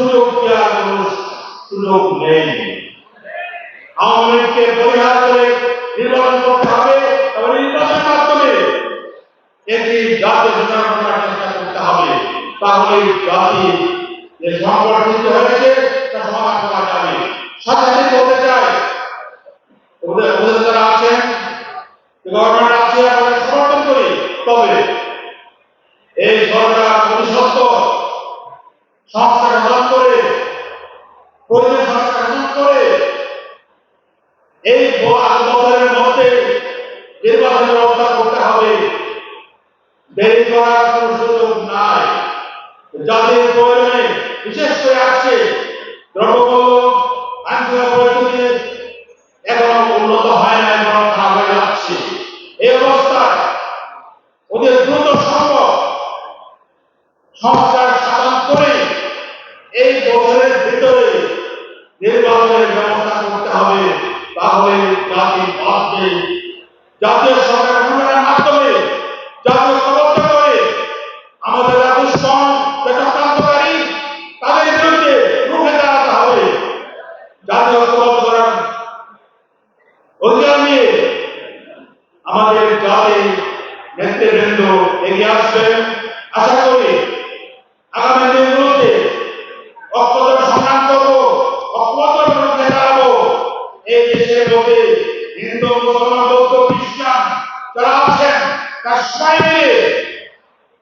সুযোগ সুযোগ নেই আওয়ামী লীগকে পরিহার করে নির্বাচন করতে হবে এবং নির্বাচনের মাধ্যমে একটি জাতীয় চেষ্টা করতে হবে তাহলে জাতি যে সৃষ্টি হয়েছে তা সমাধান করা যাবে সাথে বলতে চাই ওদের ওদের যারা আছেন গভর্নমেন্ট আছে আমরা সমর্থন করি তবে এই সরকার পরিষদ সংস্কার গঠন করে পরিবেশ সংস্কার করে এই আট বছরের মধ্যে নির্বাচন ব্যবস্থা করতে হবে। দেরি করার কোনো সুযোগ নাই। যাদের প্রয়োজনে বিশেষ করে আসছে দ্রব্যমূল্য আইনশৃঙ্খলা পরিস্থিতি এখনও উন্নত হয় না এবং খারাপ হয়ে যাচ্ছে। এই অবস্থায় ওদের দ্রুত সম্ভব সংস্কার করতে হবে, তাহলে জাতি বাঁচবে। জাতীয় সরকার গঠনের মাধ্যমে, জাতীয় ঐক্যবদ্ধ করে আমাদের দুশ্মন আমাদের জাতি নেতৃবৃন্দ এগিয়ে আসবেন। আশা করি দেশের মধ্যে হিন্দু মুসলমান বৌদ্ধ খ্রিস্টান যারা আছেন কাশ্মীরে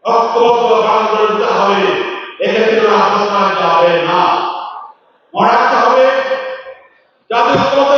ঐক্যবদ্ধ দিতে হবে। এক্ষেত্রে আলোচনা যাবে না। মনে রাখতে হবে যাদের